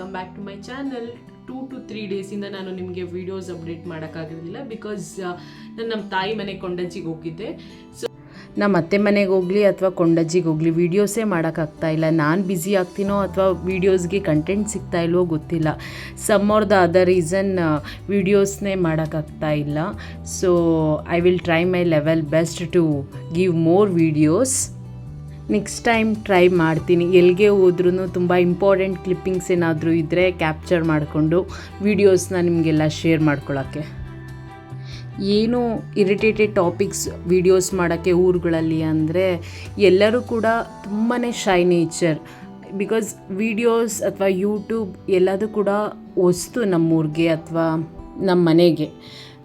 Welcome back to my channel two to three ಡೇಸಿಂದ ನಾನು ನಿಮಗೆ videos update ಮಾಡೋಕ್ಕಾಗಿರಲಿಲ್ಲ because ನಾನು ನಮ್ಮ ತಾಯಿ ಮನೆ ಕೊಂಡಜ್ಜಿಗೆ ಹೋಗಿದ್ದೆ. ಸೊ ನಮ್ಮ ಅತ್ತೆ ಮನೆಗೆ ಹೋಗಲಿ ಅಥವಾ ಕೊಂಡಜ್ಜಿಗೆ ಹೋಗಲಿ ವೀಡಿಯೋಸೇ ಮಾಡೋಕ್ಕಾಗ್ತಾ ಇಲ್ಲ. ನಾನು ಬ್ಯುಸಿ ಆಗ್ತೀನೋ ಅಥವಾ ವೀಡಿಯೋಸ್ಗೆ ಕಂಟೆಂಟ್ ಸಿಗ್ತಾ ಇಲ್ವೋ ಗೊತ್ತಿಲ್ಲ. Some or the other reason ವೀಡಿಯೋಸ್ನೇ ಮಾಡೋಕ್ಕಾಗ್ತಾ ಇಲ್ಲ. So I will try my level best to give more videos next time try ಮಾಡ್ತೀನಿ. ಎಲ್ಲಿಗೆ ಹೋದ್ರೂ ತುಂಬ ಇಂಪಾರ್ಟೆಂಟ್ ಕ್ಲಿಪ್ಪಿಂಗ್ಸ್ ಏನಾದರೂ ಇದ್ದರೆ ಕ್ಯಾಪ್ಚರ್ ಮಾಡಿಕೊಂಡು ವೀಡಿಯೋಸ್ನ ನಿಮಗೆಲ್ಲ ಶೇರ್ ಮಾಡ್ಕೊಳ್ಳೋಕ್ಕೆ ಏನು ಇರಿಟೇಟೆಡ್ ಟಾಪಿಕ್ಸ್ ವೀಡಿಯೋಸ್ ಮಾಡೋಕ್ಕೆ ಊರುಗಳಲ್ಲಿ ಅಂದರೆ ಎಲ್ಲರೂ ಕೂಡ ತುಂಬಾ ಶೈ ನೇಚರ್ ಬಿಕಾಸ್ ವೀಡಿಯೋಸ್ ಅಥವಾ ಯೂಟ್ಯೂಬ್ ಎಲ್ಲದೂ ಕೂಡ ವಸ್ತು ನಮ್ಮೂರಿಗೆ ಅಥವಾ ನಮ್ಮ ಮನೆಗೆ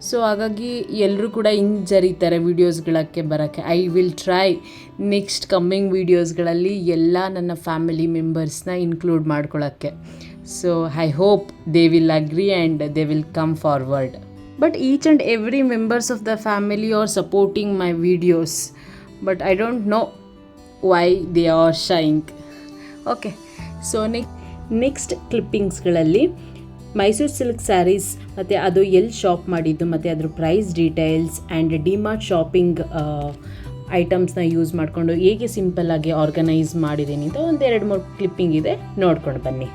ಸೊ ಹಾಗಾಗಿ ಎಲ್ಲರೂ ಕೂಡ ಹಿಂಗೆ ಜರೀತಾರೆ ವೀಡಿಯೋಸ್ಗಳಕ್ಕೆ ಬರೋಕ್ಕೆ. I will try next coming ವೀಡಿಯೋಸ್ಗಳಲ್ಲಿ ಎಲ್ಲ ನನ್ನ ಫ್ಯಾಮಿಲಿ ಮೆಂಬರ್ಸ್ನ ಇನ್ಕ್ಲೂಡ್ ಮಾಡ್ಕೊಳ್ಳೋಕ್ಕೆ so I hope they will agree and they will come forward but each and every members of the family are supporting my videos but I don't know why they are shying okay so neck next ಕ್ಲಿಪ್ಪಿಂಗ್ಸ್ಗಳಲ್ಲಿ Mysuru silk saris ಮತ್ತು ಅದು ಎಲ್ಲಿ shop ಮಾಡಿದ್ದು ಮತ್ತು ಅದ್ರ price details and DMart shopping ಐಟಮ್ಸ್ನ use ಮಾಡಿಕೊಂಡು ಹೇಗೆ ಸಿಂಪಲ್ಲಾಗಿ ಆರ್ಗನೈಸ್ ಮಾಡಿದ್ದೀನಿ ಅಂತ ಒಂದು ಎರಡು ಮೂರು ಕ್ಲಿಪ್ಪಿಂಗ್ ಇದೆ ನೋಡ್ಕೊಂಡು ಬನ್ನಿ.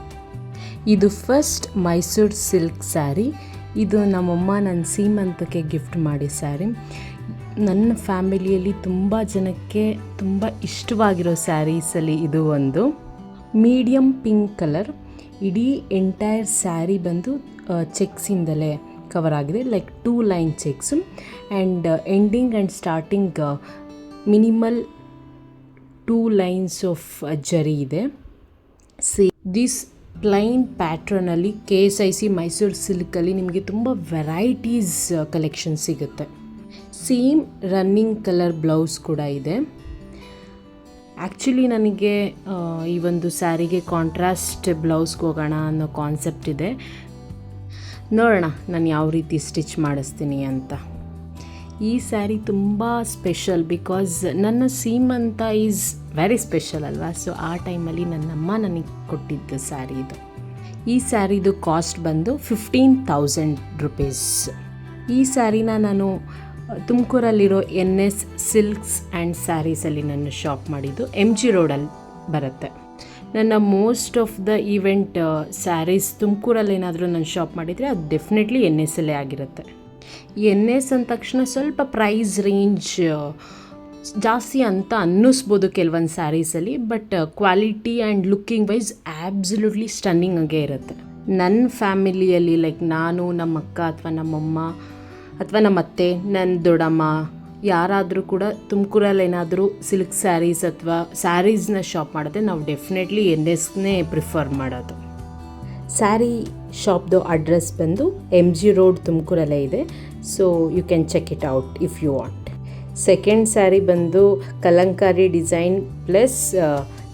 ಇದು ಫಸ್ಟ್ ಮೈಸೂರು ಸಿಲ್ಕ್ ಸ್ಯಾರಿ. ಇದು ನಮ್ಮಮ್ಮ ನನ್ನ ಸೀಮಂತಕ್ಕೆ ಗಿಫ್ಟ್ ಮಾಡಿ ಸ್ಯಾರಿ. ನನ್ನ ಫ್ಯಾಮಿಲಿಯಲ್ಲಿ ತುಂಬ ಜನಕ್ಕೆ ತುಂಬ ಇಷ್ಟವಾಗಿರೋ ಸ್ಯಾರೀಸಲ್ಲಿ ಇದು ಒಂದು. ಮೀಡಿಯಮ್ ಪಿಂಕ್ ಕಲರ್ ಇಡೀ ಎಂಟೈರ್ ಸ್ಯಾರಿ ಬಂದು ಚೆಕ್ಸಿಂದಲೇ ಕವರ್ ಆಗಿದೆ like two line checks and ending and starting minimal two lines of zari ಇದೆ. See this plain ಪ್ಯಾಟ್ರನಲ್ಲಿ K S I C Mysuru ಸಿಲ್ಕಲ್ಲಿ ನಿಮಗೆ ತುಂಬ ವೆರೈಟೀಸ್ ಕಲೆಕ್ಷನ್ ಸಿಗುತ್ತೆ. ಸೇಮ್ ರನ್ನಿಂಗ್ ಕಲರ್ ಬ್ಲೌಸ್ ಕೂಡ ಇದೆ. ಆ್ಯಕ್ಚುಲಿ ನನಗೆ ಈ ಒಂದು ಸ್ಯಾರಿಗೆ ಕಾಂಟ್ರಾಸ್ಟ್ ಬ್ಲೌಸ್ಗೆ ಹೋಗೋಣ ಅನ್ನೋ ಕಾನ್ಸೆಪ್ಟ್ ಇದೆ. ನೋಡೋಣ ನಾನು ಯಾವ ರೀತಿ ಸ್ಟಿಚ್ ಮಾಡಿಸ್ತೀನಿ ಅಂತ. ಈ ಸ್ಯಾರಿ ತುಂಬ ಸ್ಪೆಷಲ್ ಬಿಕಾಸ್ ನನ್ನ ಸೀಮಂತ ಈಸ್ ವೆರಿ ಸ್ಪೆಷಲ್ ಅಲ್ವಾ? ಸೊ ಆ ಟೈಮಲ್ಲಿ ನನ್ನಮ್ಮ ನನಗೆ ಕೊಟ್ಟಿದ್ದು ಸ್ಯಾರಿ ಇದು. ಈ ಸ್ಯಾರಿದು ಕಾಸ್ಟ್ ಬಂದು ಫಿಫ್ಟೀನ್ ತೌಸಂಡ್ ರುಪೀಸ್ ಈ ಸ್ಯಾರಿನ ನಾನು ತುಮಕೂರಲ್ಲಿರೋ ಎನ್ ಎಸ್ ಸಿಲ್ಕ್ಸ್ ಆ್ಯಂಡ್ ಸ್ಯಾರೀಸಲ್ಲಿ ನಾನು ಶಾಪ್ ಮಾಡಿದ್ದು ಎಂ ಜಿ ರೋಡಲ್ಲಿ ಬರುತ್ತೆ. ನನ್ನ most of the event sarees ತುಮಕೂರಲ್ಲಿ ಏನಾದರೂ ನಾನು ಶಾಪ್ ಮಾಡಿದರೆ ಅದು ಡೆಫಿನೆಟ್ಲಿ ಎನ್ ಎಸ್ ಅಲ್ಲೇ ಆಗಿರುತ್ತೆ ಎನ್ ಎಸ್ ಅಂದ ತಕ್ಷಣ ಸ್ವಲ್ಪ ಪ್ರೈಸ್ ರೇಂಜ್ ಜಾಸ್ತಿ ಅಂತ ಅನ್ನಿಸ್ಬೋದು ಕೆಲವೊಂದು ಸ್ಯಾರೀಸಲ್ಲಿ, but quality and looking wise absolutely stunning ಆಗೇ ಇರುತ್ತೆ. ನನ್ನ ಫ್ಯಾಮಿಲಿಯಲ್ಲಿ ಲೈಕ್ ನಾನು ನಮ್ಮ ಅಕ್ಕ ಅಥವಾ ನಮ್ಮಮ್ಮ ಅಥವಾ ನಮ್ಮ ಅತ್ತೆ ನನ್ನ ದೊಡ್ಡಮ್ಮ, ಯಾರಾದರೂ ಕೂಡ ತುಮಕೂರಲ್ಲಿ ಏನಾದರೂ ಸಿಲ್ಕ್ ಸ್ಯಾರೀಸ್ ಅಥವಾ ಸ್ಯಾರೀಸ್ನ ಶಾಪ್ ಮಾಡಿದ್ರೆ ನಾವು ಡೆಫಿನೆಟ್ಲಿ ಎನ್ ಎಸ್ನೇ ಪ್ರಿಫರ್ ಮಾಡೋದು. ಸ್ಯಾರಿ ಶಾಪ್ದು ಅಡ್ರೆಸ್ ಬಂದು ಎಂ ಜಿ ರೋಡ್ ತುಮಕೂರಲ್ಲೇ ಇದೆ. So you can check it out if you want second saree ಬಂದು kalamkari design plus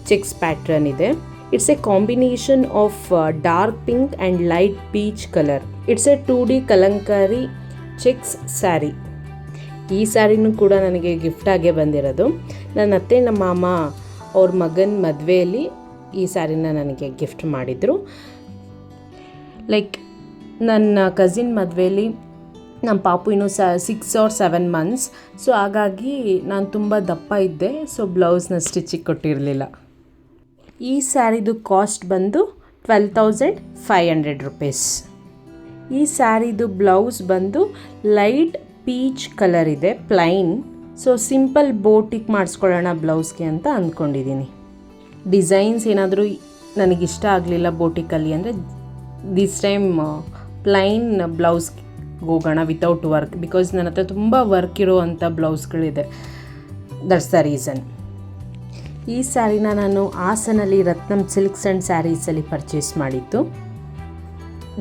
checks pattern ಇದೆ. It's a combination of dark pink and light peach colour it's a two D kalamkari checks saree. ಈ ಸ್ಯಾರಿನೂ ಕೂಡ ನನಗೆ ಗಿಫ್ಟಾಗೇ ಬಂದಿರೋದು. ನನ್ನ ಅತ್ತೆ, ನಮ್ಮ ಮಾಮ ಅವ್ರ ಮಗನ ಮದುವೆಯಲ್ಲಿ ಈ ಸ್ಯಾರಿನ ನನಗೆ ಗಿಫ್ಟ್ ಮಾಡಿದರು. ಲೈಕ್ ನನ್ನ ಕಸಿನ್ ಮದುವೆಯಲ್ಲಿ ನಮ್ಮ ಪಾಪು ಇನ್ನೂ ಸ six or seven months so ಹಾಗಾಗಿ ನಾನು ತುಂಬ ದಪ್ಪ ಇದ್ದೆ. ಸೊ ಬ್ಲೌಸ್ನ ಸ್ಟಿಚಿಗೆ ಕೊಟ್ಟಿರಲಿಲ್ಲ. ಈ ಸ್ಯಾರಿದು ಕಾಸ್ಟ್ ಬಂದು twelve thousand five hundred rupees ಈ ಸ್ಯಾರಿದು ಬ್ಲೌಸ್ ಬಂದು ಲೈಟ್ ಪೀಚ್ ಕಲರ್ ಇದೆ, ಪ್ಲೈನ್. ಸೊ ಸಿಂಪಲ್ ಬೋಟಿಕ್ ಮಾಡಿಸ್ಕೊಳ್ಳೋಣ ಬ್ಲೌಸ್ಗೆ ಅಂತ ಅಂದ್ಕೊಂಡಿದ್ದೀನಿ. ಡಿಸೈನ್ಸ್ ಏನಾದರೂ ನನಗಿಷ್ಟ ಆಗಲಿಲ್ಲ ಬೋಟಿಕಲ್ಲಿ ಅಂದರೆ ದಿಸ್ ಟೈಮ್ ಪ್ಲೈನ್ ಬ್ಲೌಸ್ಗೆ ಹೋಗೋಣ ವಿತೌಟ್ ವರ್ಕ್ ಬಿಕಾಸ್ ನನ್ನ ಹತ್ರ ತುಂಬ ವರ್ಕ್ ಇರೋವಂಥ ಬ್ಲೌಸ್ಗಳಿದೆ. ದಟ್ಸ್ ದ ರೀಸನ್ ಈ ಸ್ಯಾರಿನ ನಾನು ಹಾಸನಲ್ಲಿ ರತ್ನಂ ಸಿಲ್ಕ್ಸ್ ಆ್ಯಂಡ್ ಸ್ಯಾರೀಸಲ್ಲಿ ಪರ್ಚೇಸ್ ಮಾಡಿದ್ದು.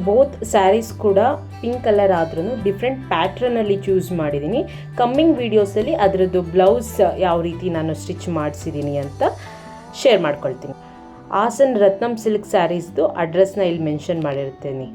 ಬೋತ್ ಸ್ಯಾರೀಸ್ ಕೂಡ ಪಿಂಕ್ ಕಲರ್ ಆದ್ರೂ ಡಿಫ್ರೆಂಟ್ ಪ್ಯಾಟ್ರನಲ್ಲಿ ಚೂಸ್ ಮಾಡಿದ್ದೀನಿ ಕಮ್ಮಿಂಗ್ ವೀಡಿಯೋಸಲ್ಲಿ ಅದರದ್ದು ಬ್ಲೌಸ್ ಯಾವ ರೀತಿ ನಾನು ಸ್ಟಿಚ್ ಮಾಡಿಸಿದ್ದೀನಿ ಅಂತ ಶೇರ್ ಮಾಡ್ಕೊಳ್ತೀನಿ. ಹಾಸನ್ ರತ್ನಂ ಸಿಲ್ಕ್ ಸ್ಯಾರೀಸ್ದು ಅಡ್ರೆಸ್ನ ಇಲ್ಲಿ ಮೆನ್ಷನ್ ಮಾಡಿರ್ತೀನಿ.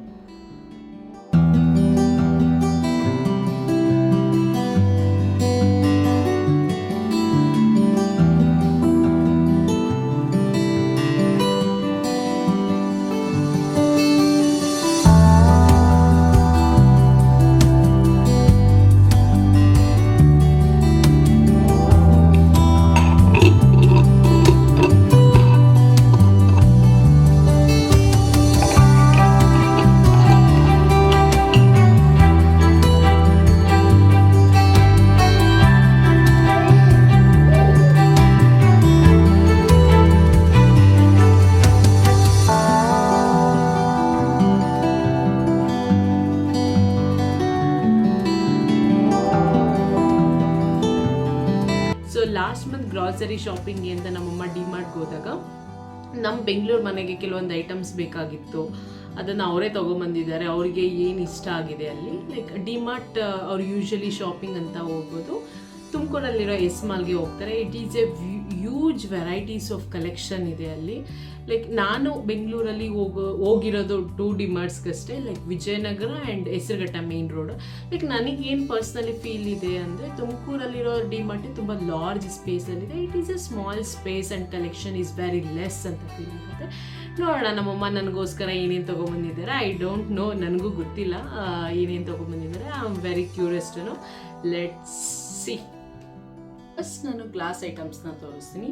ಶಾಪಿಂಗ್ಗೆ ಅಂತ ನಮ್ಮಮ್ಮ ಡಿಮಾರ್ಟ್ಗೆ ಹೋದಾಗ ನಮ್ಮ ಬೆಂಗಳೂರು ಮನೆಗೆ ಕೆಲವೊಂದು ಐಟಮ್ಸ್ ಬೇಕಾಗಿತ್ತು. ಅದನ್ನು ಅವರೇ ತೊಗೊಂಬಂದಿದ್ದಾರೆ. ಅವರಿಗೆ ಏನು ಇಷ್ಟ ಆಗಿದೆ ಅಲ್ಲಿ? ಲೈಕ್ ಡಿಮಾರ್ಟ್ ಅವ್ರು ಯೂಶ್ವಲಿ ಶಾಪಿಂಗ್ ಅಂತ ಹೋಗ್ಬೋದು. ತುಮಕೂರಲ್ಲಿರೋ ಎಸ್ ಮಾಲ್ಗೆ ಹೋಗ್ತಾರೆ. It is a huge varieties of collection ಇದೆ ಅಲ್ಲಿ. ಲೈಕ್ ನಾನು ಬೆಂಗಳೂರಲ್ಲಿ ಹೋಗೋ, ಹೋಗಿರೋದು two ಡಿಮಾರ್ಟ್ಸ್ಗಷ್ಟೇ like Vijayanagara and Hesaraghatta main road like ನನಗೆ ಏನು ಪರ್ಸ್ನಲಿ ಫೀಲ್ ಇದೆ ಅಂದರೆ ತುಮಕೂರಲ್ಲಿರೋ ಡಿಮಾರ್ಟ್ ತುಂಬ large ಸ್ಪೇಸಲ್ಲಿದೆ it is a small space and collection is very less ಅಂತ ಫೀಲ್ ಆಗುತ್ತೆ. ನೋಡೋಣ, ನಮ್ಮಮ್ಮ ನನಗೋಸ್ಕರ ಏನೇನು ತೊಗೊಂಬಂದಿದ್ದಾರೆ. ಐ ಡೋಂಟ್ ನೋ ನನಗೂ ಗೊತ್ತಿಲ್ಲ ಏನೇನು ತೊಗೊಂಬಂದಿದ್ದಾರೆ. I am very curious to know let's see first ನಾನು ಗ್ಲಾಸ್ ಐಟಮ್ಸ್ನ ತೋರಿಸ್ತೀನಿ.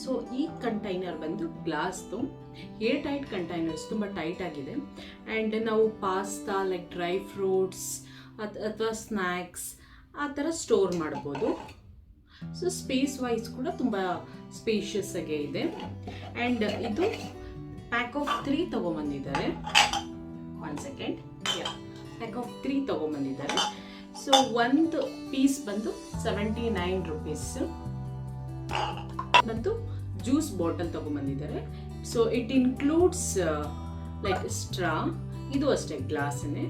ಸೊ ಈ ಕಂಟೈನರ್ ಬಂದು ಗ್ಲಾಸ್ದು ಏರ್ ಟೈಟ್ ಕಂಟೈನರ್ಸ್ ತುಂಬ ಟೈಟ್ ಆಗಿದೆ. ಆ್ಯಂಡ್ ನಾವು ಪಾಸ್ತಾ ಲೈಕ್ ಡ್ರೈ ಫ್ರೂಟ್ಸ್ ಅಥವಾ ಸ್ನ್ಯಾಕ್ಸ್ ಆ ಥರ ಸ್ಟೋರ್ ಮಾಡ್ಬೋದು. ಸೊ ಸ್ಪೇಸ್ ವೈಸ್ ಕೂಡ ತುಂಬ ಸ್ಪೇಷಿಯಸ್ ಆಗೇ ಇದೆ. ಆ್ಯಂಡ್ ಇದು pack of three ತೊಗೊಂಬಂದಿದ್ದಾರೆ. One second pack of three ತೊಗೊಂಬಂದಿದ್ದಾರೆ. So ಒಂದು ಪೀಸ್ ಬಂದು ಸೆವೆಂಟಿ ನೈನ್ ರುಪೀಸ್ ಮತ್ತು juice bottle ತೊಗೊಂಬಂದಿದ್ದಾರೆ. So it includes like straw ಇದು ಅಷ್ಟೇ ಗ್ಲಾಸನ್ನೇ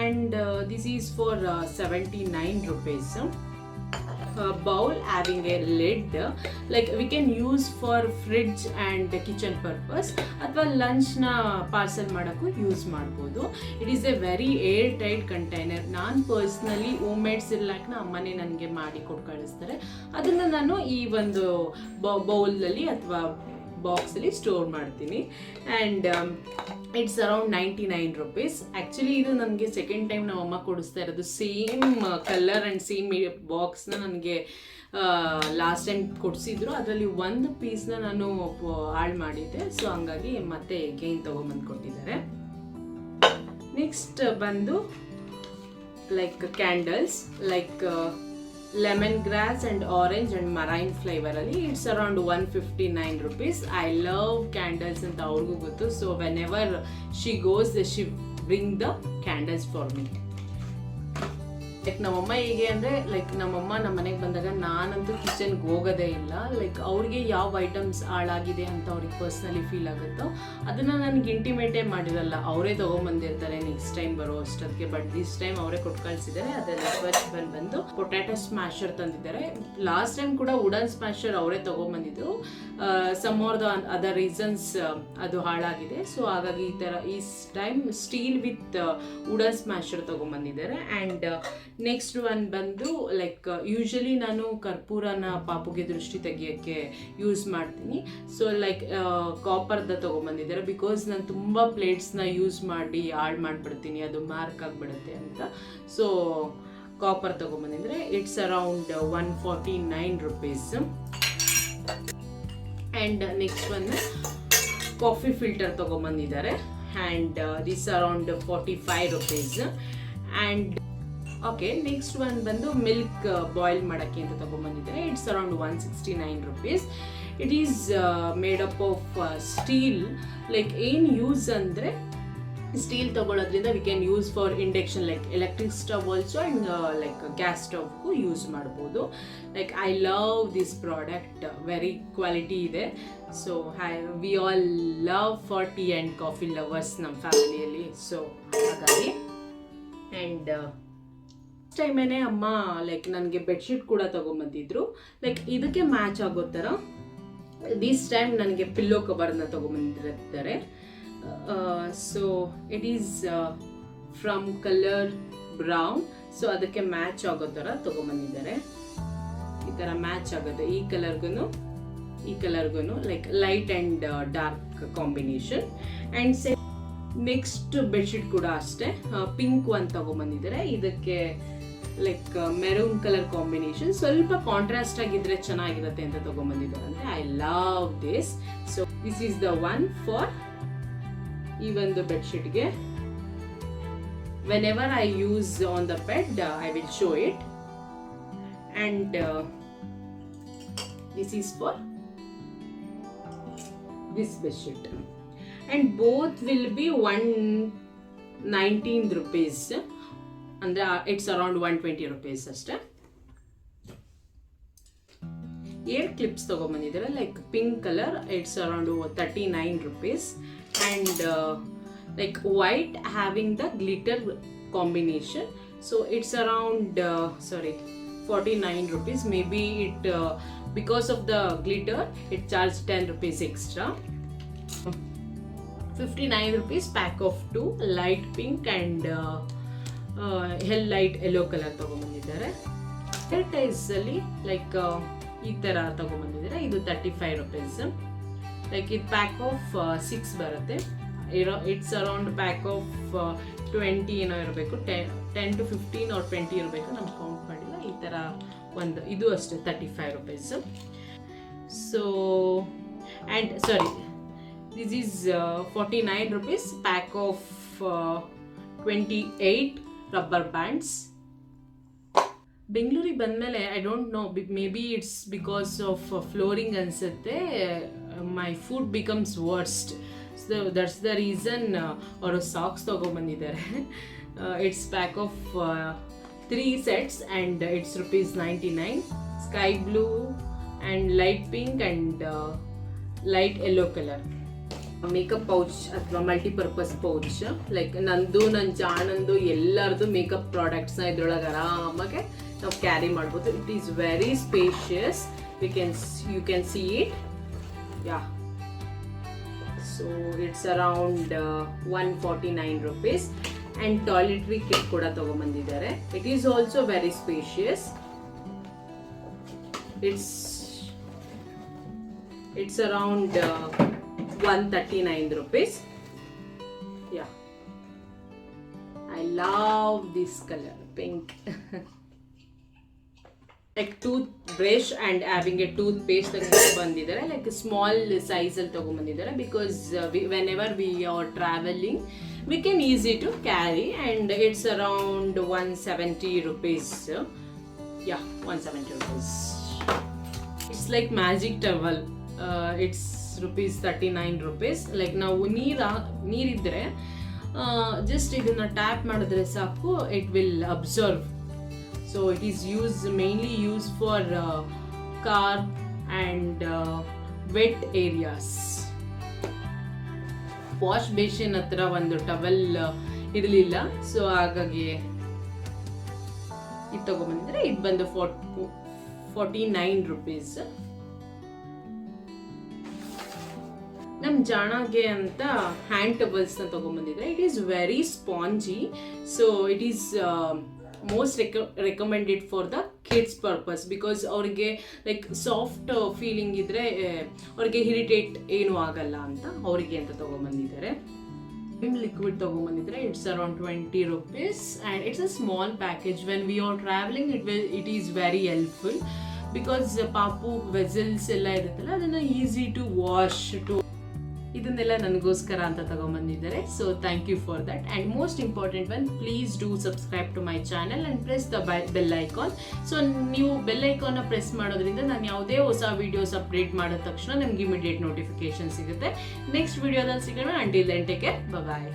and this is for seventy nine rupees bowl having a lid like we can use for fridge and kitchen purpose ಅಥವಾ ಲಂಚ್ನ parcel ಮಾಡೋಕ್ಕೂ use ಮಾಡ್ಬೋದು. It is a very air tight container ನಾನು personally home made ಸಿರ್ಲಾಕ್ನ ಅಮ್ಮನೇ ನನಗೆ ಮಾಡಿ ಕೊಟ್ಟು ಕಳಿಸ್ತಾರೆ. ಅದನ್ನು ನಾನು ಈ ಒಂದು ಬೌಲಲ್ಲಿ ಅಥವಾ ಬಾಕ್ಸಲ್ಲಿ ಸ್ಟೋರ್ ಮಾಡ್ತೀನಿ. And it's around ninety nine rupees actually ಇದು ನನಗೆ ಸೆಕೆಂಡ್ ಟೈಮ್ ನಮ್ಮ ಅಮ್ಮ ಕೊಡಿಸ್ತಾ ಇರೋದು. ಸೇಮ್ ಕಲರ್ ಆ್ಯಂಡ್ ಸೇಮ್ ಬಾಕ್ಸ್ನ ನನಗೆ ಲಾಸ್ಟ್ ಟೈಮ್ ಕೊಡಿಸಿದ್ರು. ಅದರಲ್ಲಿ ಒಂದು ಪೀಸ್ನ ನಾನು ಹಾಳು ಮಾಡಿದ್ದೆ. ಸೊ ಹಂಗಾಗಿ ಮತ್ತೆ ಗೇನ್ ತೊಗೊಂಬಂದು ಕೊಟ್ಟಿದ್ದಾರೆ. ನೆಕ್ಸ್ಟ್ ಬಂದು like candles like lemon grass and orange and marine ಫ್ಲೇವರಲ್ಲಿ it's around one fifty nine rupees I love candles ಅಂತ ಅವ್ರಿಗೂ ಗೊತ್ತು. So whenever she goes she bring the candles for me like ನಮ್ಮಮ್ಮ ಹೇಗೆ ಅಂದರೆ like ನಮ್ಮಮ್ಮ ನಮ್ಮ ಮನೆಗೆ ಬಂದಾಗ ನಾನಂತೂ ಕಿಚನ್ಗೆ ಹೋಗೋದೇ ಇಲ್ಲ. ಲೈಕ್ ಅವ್ರಿಗೆ ಯಾವ ಐಟಮ್ಸ್ ಹಾಳಾಗಿದೆ ಅಂತ ಅವ್ರಿಗೆ ಪರ್ಸ್ನಲಿ ಫೀಲ್ ಆಗುತ್ತೋ, ಅದನ್ನು ನನಗೆ ಇಂಟಿಮೇಟೇ ಮಾಡಿರಲ್ಲ. ಅವರೇ ತೊಗೊಂಬಂದಿರ್ತಾರೆ ನೆಕ್ಸ್ಟ್ ಟೈಮ್ ಬರೋ ಅಷ್ಟೊತ್ತಿಗೆ. ಬಟ್ ದಿಸ್ ಟೈಮ್ ಅವರೇ ಕೊಟ್ಟು ಕಳ್ಸಿದ್ದಾರೆ ಅದರಲ್ಲಿ ಫಸ್ಟ್ ಬಂದು ಬಂದು ಪೊಟ್ಯಾಟೊ ಸ್ಮ್ಯಾಶರ್ ತಂದಿದ್ದಾರೆ. ಲಾಸ್ಟ್ ಟೈಮ್ ಕೂಡ ವುಡನ್ ಸ್ಮ್ಯಾಶರ್ ಅವರೇ ತೊಗೊಂಬಂದಿದ್ದು. Some or the other reasons ಅದು ಹಾಳಾಗಿದೆ. ಸೊ ಹಾಗಾಗಿ ಈ ಥರ ಈ time steel with wooden smasher ತೊಗೊಂಬಂದಿದ್ದಾರೆ. And next one ಬಂದು ಲೈಕ್ ಯೂಶಲಿ ನಾನು ಕರ್ಪೂರನ ಪಾಪುಗೆ ದೃಷ್ಟಿ ತೆಗಿಯೋಕ್ಕೆ ಯೂಸ್ ಮಾಡ್ತೀನಿ. ಸೊ ಲೈಕ್ ಕಾಪರ್ದ ತೊಗೊಂಬಂದಿದ್ದಾರೆ. ಬಿಕಾಸ್ ನಾನು ತುಂಬ ಪ್ಲೇಟ್ಸ್ನ ಯೂಸ್ ಮಾಡಿ ಹಾಳು ಮಾಡಿಬಿಡ್ತೀನಿ, ಅದು ಮಾರ್ಕ್ ಆಗಿಬಿಡುತ್ತೆ ಅಂತ. So copper ತೊಗೊಂಬಂದಿದ್ರೆ it's around one forty nine rupees and next ಒಂದು coffee filter ತೊಗೊಂಬಂದಿದ್ದಾರೆ. And this around forty five rupees and okay next ಒಂದು ಬಂದು ಮಿಲ್ಕ್ ಬಾಯ್ಲ್ ಮಾಡೋಕ್ಕೆ ಅಂತ ತೊಗೊಂಬಂದಿದ್ದಾರೆ it's around one sixty nine rupees it is made up of steel like ಏನು use ಅಂದರೆ steel ತಗೊಳ್ಳೋದ್ರಿಂದ we can use for induction like electric stove also and like gas ಸ್ಟವ್ಗೂ use ಮಾಡ್ಬೋದು. Like I love this product very quality ಇದೆ. So hi we all love for tea and coffee lovers ನಮ್ಮ ಫ್ಯಾಮಿಲಿಯಲ್ಲಿ so ಹಾಗಾಗಿ and ಟೈಮೇನೆ ಅಮ್ಮ like ನನಗೆ bedsheet ಕೂಡ ತೊಗೊಂಬಂದಿದ್ರು. Like ಇದಕ್ಕೆ match ಆಗೋ ಥರ ದಿಸ್ ಟೈಮ್ ನನಗೆ ಪಿಲ್ಲೋ ಕವರ್ನ ತೊಗೊಂಬಂದಿರ್ತಾರೆ. So it is from colour brown so ಅದಕ್ಕೆ ಮ್ಯಾಚ್ ಆಗೋ ಥರ ತೊಗೊಂಬಂದಿದ್ದಾರೆ. ಈ ಥರ ಮ್ಯಾಚ್ ಆಗುತ್ತೆ ಈ ಕಲರ್ಗೂ ಈ ಕಲರ್ಗೂ like light and dark combination and say next bedsheet ಕೂಡ ಅಷ್ಟೇ. ಪಿಂಕ್ ಒಂದು ತೊಗೊಂಬಂದಿದ್ದಾರೆ. ಇದಕ್ಕೆ ಲೈಕ್ ಮೆರೂನ್ ಕಲರ್ ಕಾಂಬಿನೇಷನ್ ಸ್ವಲ್ಪ ಕಾಂಟ್ರಾಸ್ಟ್ ಆಗಿದ್ರೆ ಚೆನ್ನಾಗಿರುತ್ತೆ ಅಂತ ತಗೊಂಬಂದಿದ್ದಾರೆ. ಅಂದರೆ I love this so this is the one for ಈ ಒಂದು ಬೆಡ್ಶೀಟ್ಗೆ whenever I use on the bed I will show it and this is for this bedsheet and both will be one nineteen rupees ಅಂದರೆ it's around one twenty rupees ಅಷ್ಟೇ. Air clips ತೊಗೊಂಬಂದಿದ್ದಾರೆ like pink colour it's around thirty nine rupees and like white having the glitter combination so it's around sorry forty nine rupees maybe it because of the glitter it charge ten rupees extra fifty nine rupees pack of two light pink and hell light yellow colour ತೊಗೊಂಬಂದಿದ್ದಾರೆ. ಅಲ್ಲಿ like ಈ ಥರ ತೊಗೊಂಬಂದಿದ್ದಾರೆ. ಇದು thirty five rupees like ಇದು pack of six ಬರುತ್ತೆ. ಇರೋ it's around pack of twenty ಏನೋ ಇರಬೇಕು. Ten ten to fifteen or twenty ಇರಬೇಕು. ನಮ್ಗೆ ಕೌಂಟ್ ಮಾಡಿಲ್ಲ. ಈ ಥರ ಒಂದು, ಇದು ಅಷ್ಟೇ thirty five rupees so and sorry this is forty nine rupees pack of twenty eight rubber bands ಬೆಂಗಳೂರಿಗೆ ಬಂದಮೇಲೆ I don't know maybe it's because of flooring ಅನಿಸುತ್ತೆ my food becomes worst that's the reason ಅವರು socks ತೊಗೊಬಂದಿದ್ದಾರೆ. It's pack of three sets and it's rupees ninety nine sky blue and light pink and light yellow colour makeup pouch ಅಥವಾ multipurpose pouch like ನಂದು ನನ್ನ ಜಾಣಂದು ಎಲ್ಲರದು makeup ಪ್ರಾಡಕ್ಟ್ಸ್ನ ಇದ್ರೊಳಗೆ ಆರಾಮಾಗೆ ನಾವು carry ಮಾಡ್ಬೋದು. It is very spacious we can you can see it yeah so it's around one forty nine rupees and toiletry kit ಕೂಡ ತೊಗೊಂಬಂದಿದ್ದಾರೆ. It is also very spacious it's it's around one thirty nine rupees yeah I love this colour pink like toothbrush and having a toothpaste ಬಂದಿದ್ದಾರೆ like small ಸೈಜಲ್ಲಿ ತೊಗೊಂಬಂದಿದ್ದಾರೆ because whenever we are travelling we can easy to carry and it's around one seventy rupees yeah one seventy rupees it's like magic towel it's rupees thirty nine rupees like ನಾವು ನೀರ ನೀರಿದ್ದರೆ just ಇದನ್ನು tap ಮಾಡಿದ್ರೆ ಸಾಕು it will observe so it is use mainly use for car and wet areas wash basin ಹತ್ರ ಒಂದು towel ಇರಲಿಲ್ಲ. So ಹಾಗಾಗಿ ಇದು ತಗೊಂಬಂದಿದ್ರೆ ಇದು ಬಂದು ಫೋರ್ಟಿ ನೈನ್ ರುಪೀಸ್ ನಮ್ಮ ಜಾಣಗೆ ಅಂತ ಹ್ಯಾಂಡ್ ಟಬಲ್ಸ್ನ ತೊಗೊಂಬಂದಿದ್ರೆ it is very spongy so it is most rec recommended for the kids purpose because ಅವ್ರಿಗೆ ಲೈಕ್ ಸಾಫ್ಟ್ ಫೀಲಿಂಗ್ ಇದ್ದರೆ ಅವ್ರಿಗೆ ಇರಿಟೇಟ್ ಏನೂ ಆಗಲ್ಲ ಅಂತ ಅವರಿಗೆ ಅಂತ ತೊಗೊಂಬಂದಿದ್ದಾರೆ. Liquid ತೊಗೊಂಬಂದಿದ್ರೆ it's around twenty rupees and it's a small package when we are travelling it will it is very helpful because ಪಾಪು ವೆಸಲ್ಸ್ ಎಲ್ಲ ಇರುತ್ತಲ್ಲ, ಅದನ್ನು ಈಸಿ ಟು ವಾಶ್ ಟು ಇದನ್ನೆಲ್ಲ ನನಗೋಸ್ಕರ ಅಂತ ತಗೊಂಬಂದಿದ್ದಾರೆ. So thank you for that and most important one please do subscribe to my channel and press the bye bell icon so ನೀವು bell ಐಕಾನ್ನ press ಮಾಡೋದ್ರಿಂದ ನಾನು ಯಾವುದೇ ಹೊಸ ವೀಡಿಯೋಸ್ ಅಪ್ಡೇಟ್ ಮಾಡಿದ ತಕ್ಷಣ ನಿಮ್ಗೆ ಇಮಿಡಿಯೇಟ್ ನೋಟಿಫಿಕೇಶನ್ ಸಿಗುತ್ತೆ. ನೆಕ್ಸ್ಟ್ ವೀಡಿಯೋದಲ್ಲಿ ಸಿಗೋಣ. Until then take care bye